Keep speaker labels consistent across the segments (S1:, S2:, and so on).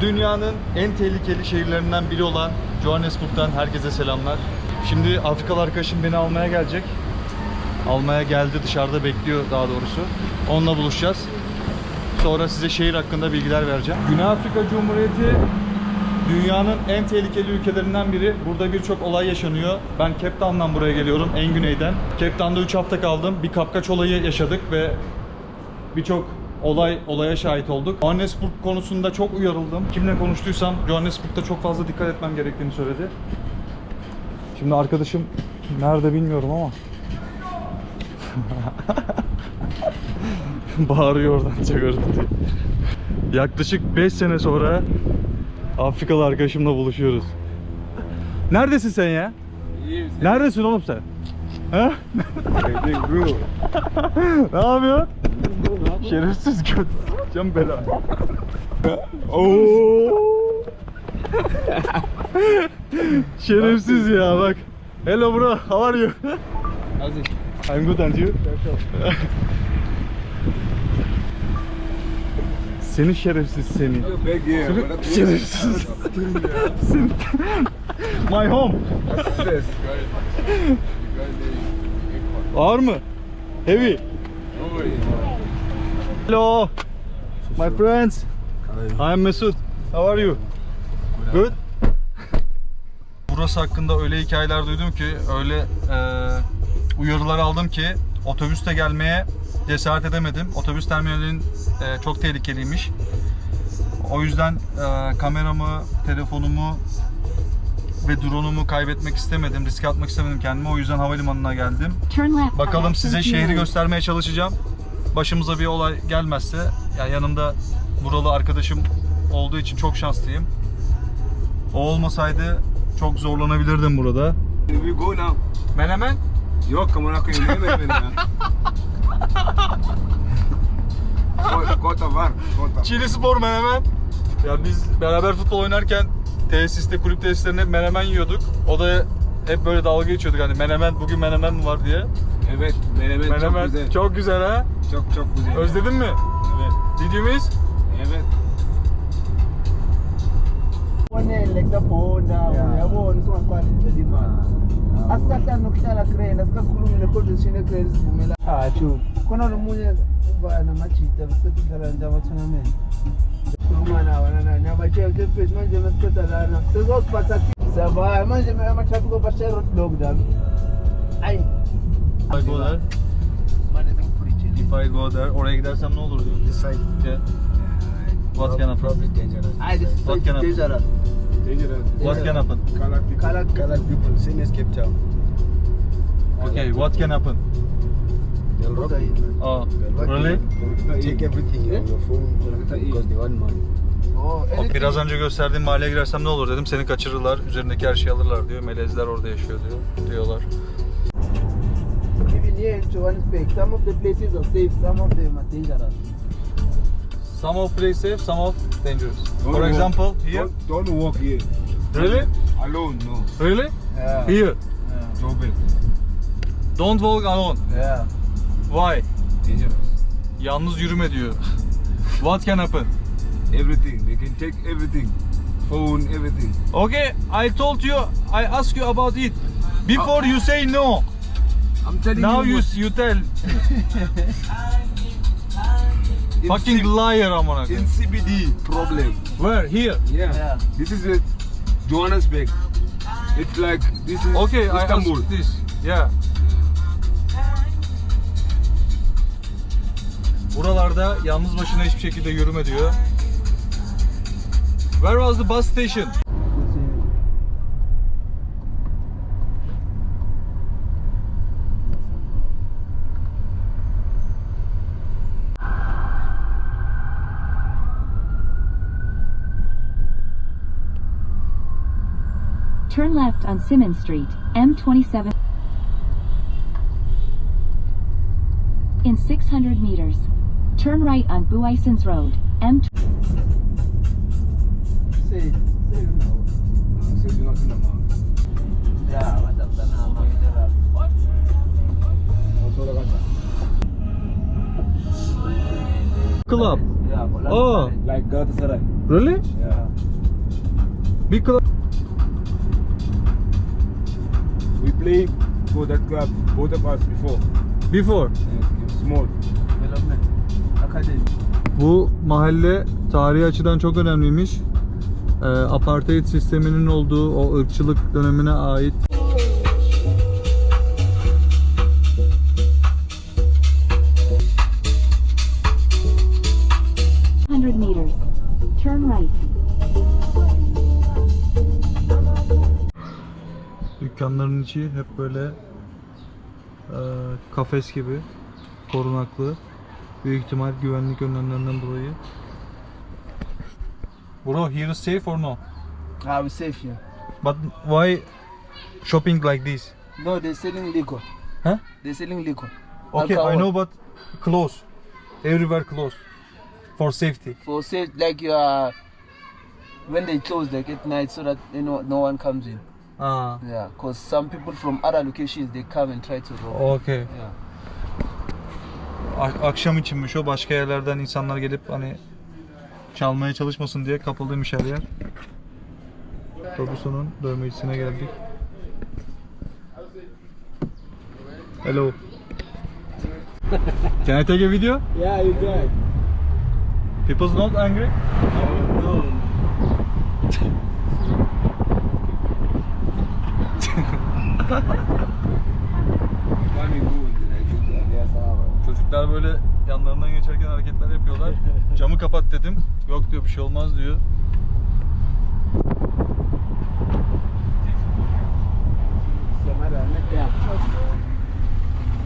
S1: Dünyanın en tehlikeli şehirlerinden biri olan Johannesburg'dan herkese selamlar. Şimdi Afrikalı arkadaşım beni almaya gelecek. Almaya geldi dışarıda bekliyor daha doğrusu. Onunla buluşacağız. Sonra size şehir hakkında bilgiler vereceğim. Güney Afrika Cumhuriyeti dünyanın en tehlikeli ülkelerinden biri. Burada birçok olay yaşanıyor. Ben Cape Town'dan buraya geliyorum, en güneyden. Cape Town'da 3 hafta kaldım. Bir kapkaç olayı yaşadık ve birçok olay olaya şahit olduk. Johannesburg konusunda çok uyarıldım. Kimle konuştuysam Johannesburg'da çok fazla dikkat etmem gerektiğini söyledi. Şimdi arkadaşım nerede bilmiyorum ama bağırıyor oradan çağırdı diye. Yaklaşık 5 sene sonra Afrikalı arkadaşımla buluşuyoruz. Neredesin sen ya? Neredesin oğlum sen? Ha? ne yapıyorsun? Şerefsiz göt. Can bela. Oo. Şerefsiz ya bak. Hello bro, how are you? I'm good and you? Seni şerefsiz seni. Seni şerefsiz. Seni- My home. Ağır mı? Heavy. Hello. My friends. I am Mesut. How are you? Good. Burası hakkında öyle hikayeler duydum ki, öyle e, uyarılar aldım ki otobüste gelmeye cesaret edemedim. Otobüs terminalinin e, çok tehlikeliymiş. O yüzden e, kameramı, telefonumu ve drone'umu kaybetmek istemedim. Riske atmak istemedim kendime. O yüzden havalimanına geldim. Bakalım size şehri göstermeye çalışacağım. Başımıza bir olay gelmezse, yani yanımda buralı arkadaşım olduğu için çok şanslıyım. O olmasaydı çok zorlanabilirdim burada.
S2: We go now.
S1: Menemen?
S2: Yok kamu nak yung name beni ya. Ko- Kota var. Kota.
S1: Çili Spor Menemen. Ya biz beraber futbol oynarken tesiste, kulüp tesislerinde hep menemen yiyorduk. O da hep böyle dalga geçiyorduk hani menemen, bugün menemen mi var diye.
S2: Evet. Menemen, çok
S1: Menemen
S2: güzel.
S1: çok güzel ha.
S2: çok çok güzel.
S1: Özledin mi?
S2: Evet.
S1: Did you miss?
S2: Evet.
S3: sivumela khona nto abatshela ukuthi manje lana manje ama-traffic road block dami ayi
S1: If I go there, if I go there, oraya gidersem ne olur diyor.
S4: This side,
S1: Yeah. What can happen?
S4: probably dangerous.
S3: this
S1: What can happen?
S3: dangerous
S2: Dangerous.
S1: What can happen?
S2: Kalak people.
S3: Kalak
S4: Colored people, same as Cape Town.
S1: Okay, what can happen?
S4: They'll rob you.
S1: Oh,
S4: rob
S1: really?
S4: you. Take everything
S3: Yeah?
S4: your phone because they want money.
S3: Oh,
S1: O
S3: anything-
S1: biraz önce gösterdiğim mahalleye girersem ne olur dedim. Seni kaçırırlar, üzerindeki her şeyi alırlar diyor. Melezler orada yaşıyor diyor, diyorlar.
S3: Here in Johannesburg, some of the places are safe, some of them are dangerous.
S1: Some of play safe, some of dangerous.
S2: Don't
S1: For
S2: walk-
S1: example, here.
S2: Don't, don't walk here.
S1: Really?
S2: Alone, no.
S1: Really?
S3: Yeah.
S1: Here.
S3: Yeah.
S2: Trouble.
S1: Don't walk alone.
S3: Yeah.
S1: Why?
S2: Dangerous.
S1: Yalnız yürüme diyor. What can happen?
S2: Everything. They can take everything. Phone, everything.
S1: Okay, I told you, I asked you about it. Before you say no.
S2: I'm telling
S1: Now
S2: you.
S1: you you tell.
S2: in
S1: Fucking liar amına
S2: in
S1: koyayım.
S2: CBD problem.
S1: Where? Here.
S2: Yeah.
S3: Yeah.
S2: This is it. Johannesburg. It's like this is
S1: Okay, I
S2: Istanbul.
S1: asked this. Yeah. Buralarda yalnız başına hiçbir şekilde yürüme diyor. Where was the bus station?
S5: Turn left on Simmons Street, M27. In 600 meters. Turn right on Buisons Road, M.
S3: Safe. Safe now.
S2: Says you're not in the mouth.
S3: Yeah, but after now, I'm dangerous.
S2: I'll tell you about that.
S1: club.
S3: Yeah, but
S1: Oh,
S2: Like Galatasaray.
S1: really?
S2: Yeah.
S1: Big
S2: played for that club, both of us before.
S1: Before.
S2: Yeah, small.
S3: Development Academy.
S1: Bu mahalle tarihi açıdan çok önemliymiş. Ee, apartheid sisteminin olduğu o ırkçılık dönemine ait içi hep böyle e, kafes gibi korunaklı. Büyük ihtimal güvenlik önlemlerinden dolayı. Bro, here is safe or no?
S3: Ah, we safe here.
S1: But why shopping like this?
S3: No, they're selling liquor.
S1: Huh?
S3: They're selling liquor.
S1: Okay,
S3: Alcohol.
S1: I know but close. Everywhere close. For safety.
S3: For safe, like you are, when they close like at night so that you know no one comes in.
S1: Aa,
S3: Yeah, because some people from other locations they come and try to rob.
S1: okay.
S3: Yeah.
S1: A- akşam içinmiş o. Başka yerlerden insanlar gelip hani çalmaya çalışmasın diye kapalıymış her yer. Robuson'un dövmecisine geldik. Hello. Can I take a video?
S3: Yeah, you can.
S1: People's not angry?
S3: No.
S2: Funny good, like, yeah, sawa.
S1: Çocuklar böyle yanlarından geçerken hareketler yapıyorlar. Camı kapat dedim. Yok diyor bir şey olmaz diyor.
S3: Yeah.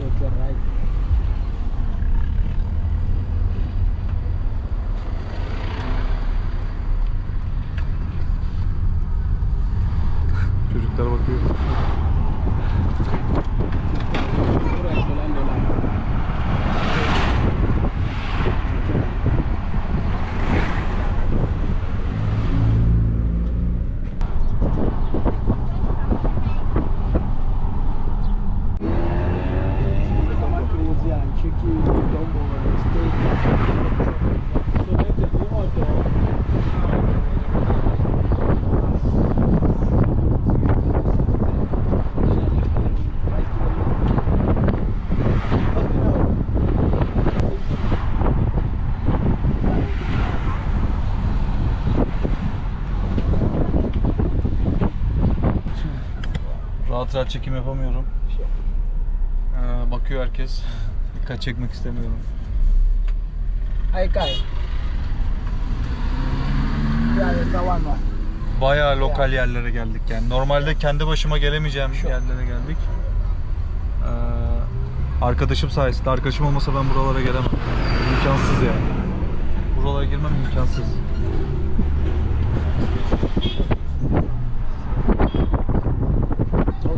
S3: Okay, right.
S1: Çocuklar bakıyor. Rahat rahat çekim yapamıyorum. Ee, bakıyor herkes. Dikkat çekmek istemiyorum.
S3: İt's a one one.
S1: Bayağı lokal yerlere geldik yani. Normalde kendi başıma gelemeyeceğim yerlere geldik. Ee, arkadaşım sayesinde. Arkadaşım olmasa ben buralara gelemem. İmkansız yani. Buralara girmem imkansız.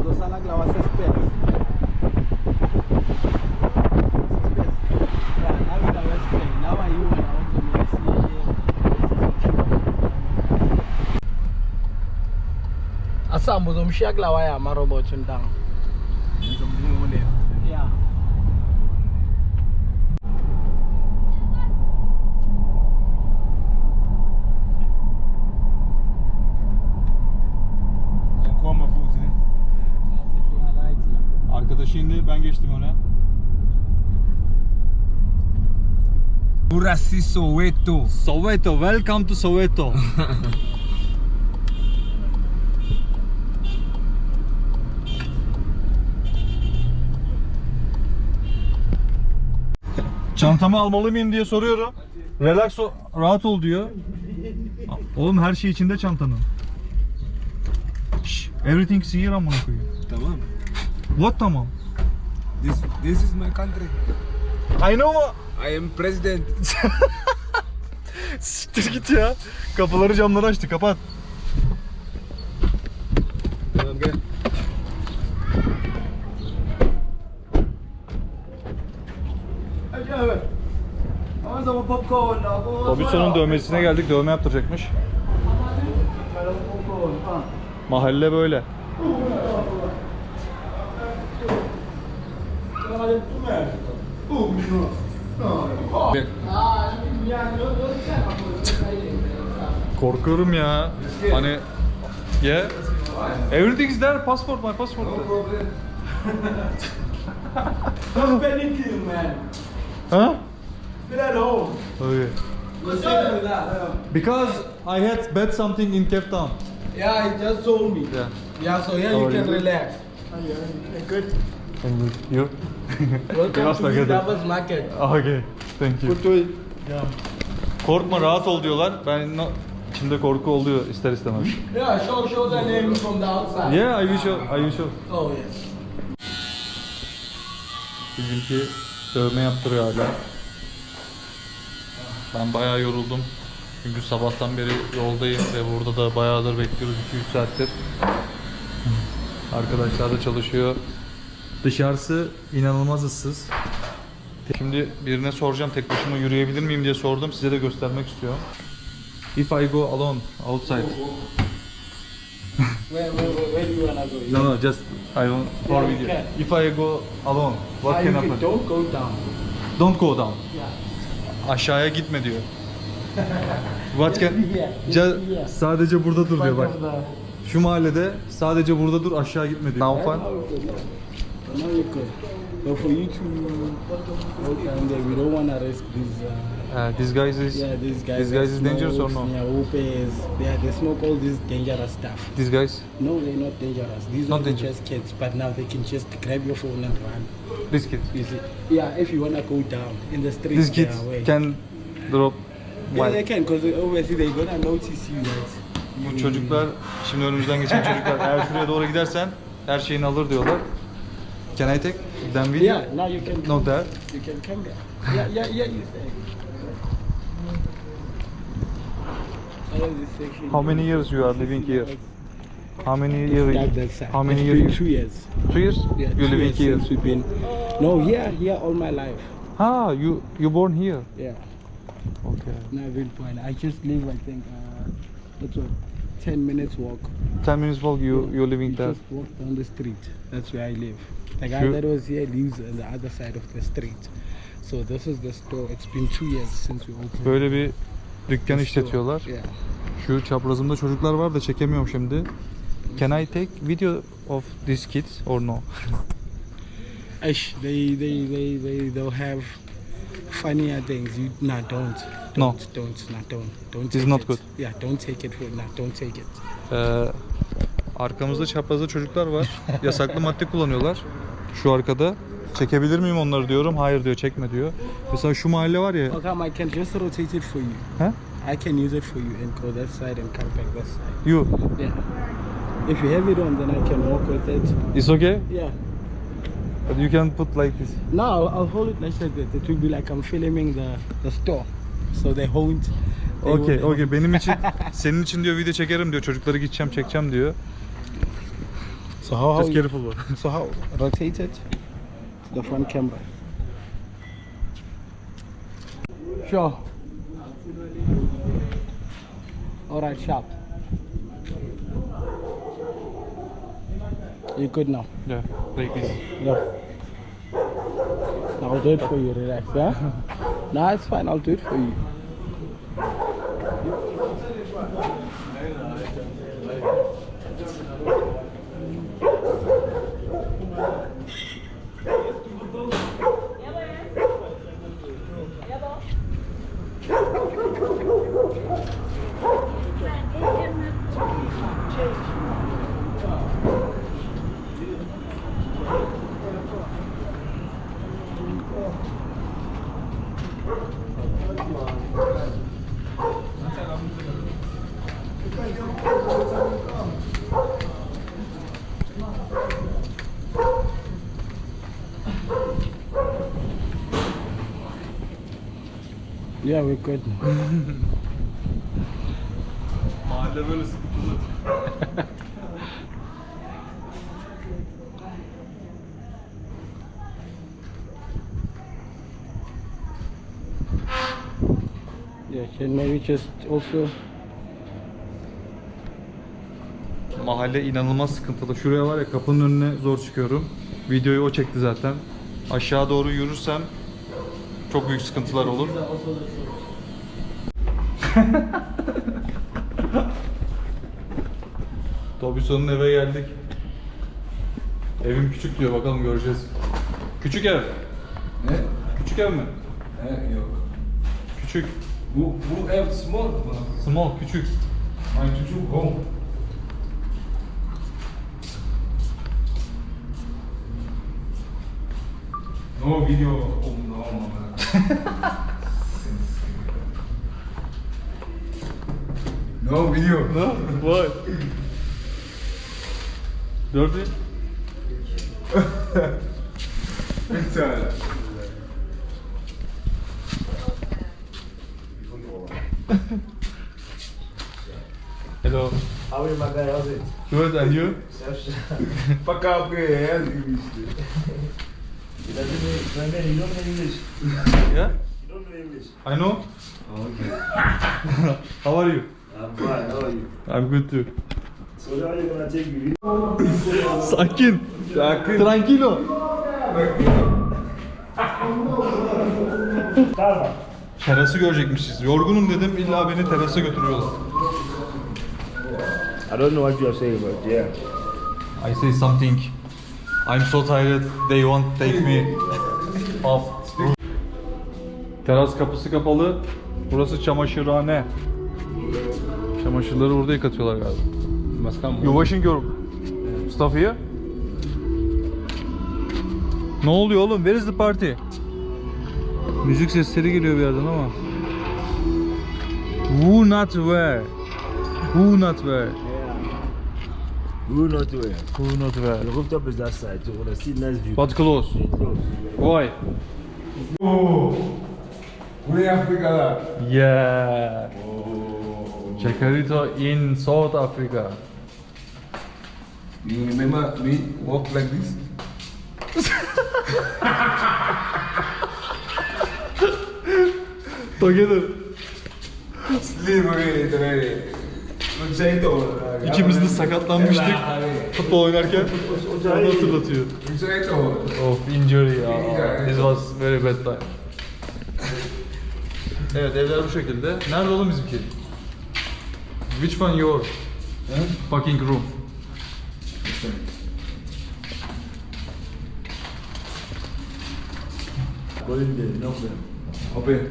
S3: Although sana glawa suspense. Yeah, now we are West Now I you and I also Asambo zomshiya kulawa ya marobot ntango. Yeah.
S1: Arkadaşı indi ben geçtim öne.
S2: Burası Soweto.
S1: Soweto, welcome to Soweto. Çantamı almalı mıyım diye soruyorum. Relax ol, rahat ol diyor. Oğlum her şey içinde çantanın. Şş, everything is here amına koyayım.
S2: Tamam.
S1: What tamam?
S2: This this is my country.
S1: I know.
S2: I am president.
S1: Siktir git ya. Kapıları camları açtı kapat.
S2: Tamam gel.
S1: Robison'un dövmesine geldik. Dövme yaptıracakmış. Mahalle böyle. Korkuyorum ya. Hani yeah. Everything is there. Passport, my passport.
S3: Don't panic man.
S1: Huh?
S3: Feel at home.
S1: Okay.
S3: You're safe with that.
S1: Because I had bet something in Cape Town.
S3: Yeah, he just told me.
S1: Yeah.
S3: Yeah, so here
S1: How
S3: you
S1: are
S3: can
S1: you?
S3: relax. Good.
S1: And you?
S3: Welcome
S1: Biraz
S3: to
S1: da
S3: the
S1: geldim.
S3: Davos Market.
S1: Okay. Thank you. Korkma rahat ol diyorlar. Ben no- içimde korku oluyor ister istemez.
S3: Yeah, show show the name from the outside.
S1: Yeah, I will show. I will show.
S3: Oh yes.
S1: Bizimki dövme yaptırıyor hala. Ben bayağı yoruldum. Çünkü sabahtan beri yoldayım ve burada da bayağıdır bekliyoruz 2-3 saattir. Arkadaşlar da çalışıyor. Dışarısı inanılmaz ıssız. Şimdi birine soracağım tek başıma yürüyebilir miyim diye sordum. Size de göstermek istiyorum. If I go alone outside.
S3: Where, where, where, do you wanna go?
S1: No no just I want for
S3: Yeah,
S1: video. If I go alone, what
S3: Ah,
S1: can happen?
S3: Don't go down.
S1: Don't go down.
S3: Yeah.
S1: Aşağıya gitme diyor. What can? Sadece burada dur diyor bak. Şu mahallede sadece burada dur aşağı gitme diyor. Now fun.
S4: Now. But for you to go down there, we don't want to risk these. Uh,
S1: Uh, this guy is
S4: yeah, these guys.
S1: These guys is dangerous or no?
S4: Yeah, Opes. Yeah, they smoke all this dangerous stuff.
S1: These guys.
S4: No, they're not dangerous. These
S1: Not
S4: are
S1: dangerous.
S4: just kids, but now they can just grab your phone and run.
S1: This kid.
S4: You see? Yeah, if you wanna go down in the street,
S1: These kids can drop.
S4: Yeah, they can, because obviously they gonna notice you. Right?
S1: Bu çocuklar şimdi önümüzden geçen çocuklar eğer şuraya doğru gidersen her şeyini alır diyorlar. Can I take them video?
S4: Yeah, now you can.
S1: No that.
S4: You can come there. Yeah, yeah, yeah. You say.
S1: How many years you are living here? How many years?
S4: That, that's sad.
S1: How many
S4: It's
S1: years?
S4: been
S1: you-
S4: Two years.
S1: Two years?
S4: Yeah,
S1: you living
S4: years
S1: here?
S4: since we've been. No, here, here all my life.
S1: Ah, you you born here?
S4: Yeah.
S1: Okay.
S4: Been point. I just live. I think. Uh, that's what. Ten minutes walk.
S1: Ten minutes walk. You you're living
S4: You
S1: there.
S4: just walk down the street. That's where I live. The guy
S1: Sure.
S4: that was here lives on the other side of the street. So this is the store. It's been two years since we opened.
S1: Böyle bir dükkan
S4: the store.
S1: işletiyorlar.
S4: Yeah.
S1: Şu çaprazımda çocuklar var da çekemiyorum şimdi. Can I take video of these kids or no?
S4: Ish, they they they they they'll have funnier things. You nah don't.
S1: No.
S4: Don't don't nah don't don't.
S1: It's
S4: take
S1: not
S4: it.
S1: good.
S4: Yeah, don't take it for nah don't take it.
S1: Ee, arkamızda çaprazda çocuklar var. Yasaklı madde kullanıyorlar. Şu arkada. Çekebilir miyim onları diyorum. Hayır diyor çekme diyor. Mesela şu mahalle var ya.
S4: Okay, I can just rotate it for you.
S1: Huh?
S4: I can use it for you and go that side and come back that side.
S1: You.
S4: Yeah. If you have it on, then I can walk with it.
S1: It's okay?
S4: Yeah.
S1: But you can put like this.
S4: No, I'll, I'll hold it like that. It will be like I'm filming the, the store. So they won't. they
S1: Okey,
S4: won't-
S1: okey. Benim için, senin için diyor video çekerim diyor. Çocukları gideceğim, çekeceğim diyor.
S4: So how, how
S1: Just
S4: you-
S1: careful. bro.
S4: So how rotate to the front camera. Sure. All right, sharp. You good now?
S1: Yeah, like this.
S4: Yeah. I'll do it for you. Relax, yeah. no, it's fine. I'll do it for you. Yeah, we're good.
S1: Mahalle böyle sıkıntılı.
S4: Yeah, can maybe just also.
S1: Mahalle inanılmaz sıkıntılı. Şuraya var ya kapının önüne zor çıkıyorum. Videoyu o çekti zaten. Aşağı doğru yürürsem çok büyük sıkıntılar olur. Tobison'un eve geldik. Evim küçük diyor bakalım göreceğiz. Küçük ev.
S2: Ne?
S1: Küçük ev mi?
S2: Ne? Yok.
S1: Küçük.
S2: Bu, bu ev small mı?
S1: Small, küçük.
S2: My çocuk home. No video home no mama. no video.
S1: Ne? Vay. Dört mü?
S2: Güzel.
S1: Hello.
S3: How are you, my guy? How's it?
S1: Good, and you?
S2: Fuck up here.
S3: You don't know English.
S1: Yeah?
S3: You don't know English.
S1: I know.
S3: Okay.
S1: How are you?
S3: I'm fine. How are you?
S1: I'm good too.
S3: So now you're gonna take me.
S1: Sakin.
S2: Sakin.
S1: Tranquilo. Terası görecekmişiz. Yorgunum dedim illa beni terasa götürüyorlar.
S3: I don't know what you are saying, but yeah.
S1: I say something. I'm so tired. They won't take me off. Teras kapısı kapalı. Burası çamaşırhane. Çamaşırları burada yıkatıyorlar galiba. You washing your stuff here? Ne oluyor oğlum? Where is the party? Müzik sesleri geliyor bir yerden ama. Who not where? Who not where?
S3: Who not where?
S1: Who not where?
S3: The rooftop is that side, so gonna see nice view.
S1: But close.
S3: Close.
S1: Why?
S2: Buraya Afrika la.
S1: Yeah. Chacarito in South Africa.
S2: You remember me walk like this?
S1: Together.
S2: Sleep today. Luchaito.
S1: İkimiz de sakatlanmıştık futbol oynarken. Onu hatırlatıyor.
S2: Luchaito.
S1: Of injury ya. This was very bad time. Evet evler bu şekilde. Nerede oğlum bizimki? Which one your fucking room?
S3: Go in there, knock them.
S2: Open.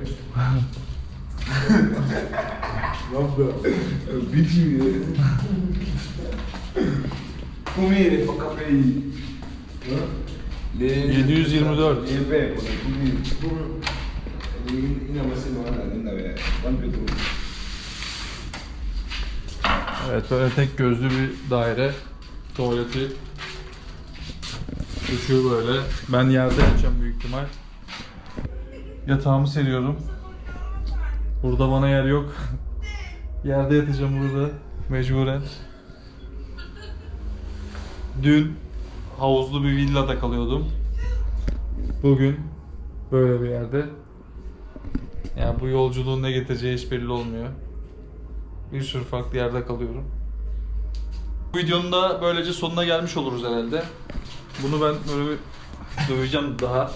S2: Here, fuck up aí.
S1: 724.
S2: Niye be? Yine mesela bana dinle be. One bedroom.
S1: Evet böyle tek gözlü bir daire. Tuvaleti. Işığı böyle. Ben yerde yatacağım büyük ihtimal. Yatağımı seriyorum. Burada bana yer yok. Yerde yatacağım burada. Mecburen. Dün havuzlu bir villada kalıyordum. Bugün böyle bir yerde. Yani bu yolculuğun ne getireceği hiç belli olmuyor. Bir sürü farklı yerde kalıyorum. Bu videonun da böylece sonuna gelmiş oluruz herhalde. Bunu ben böyle bir döveceğim daha.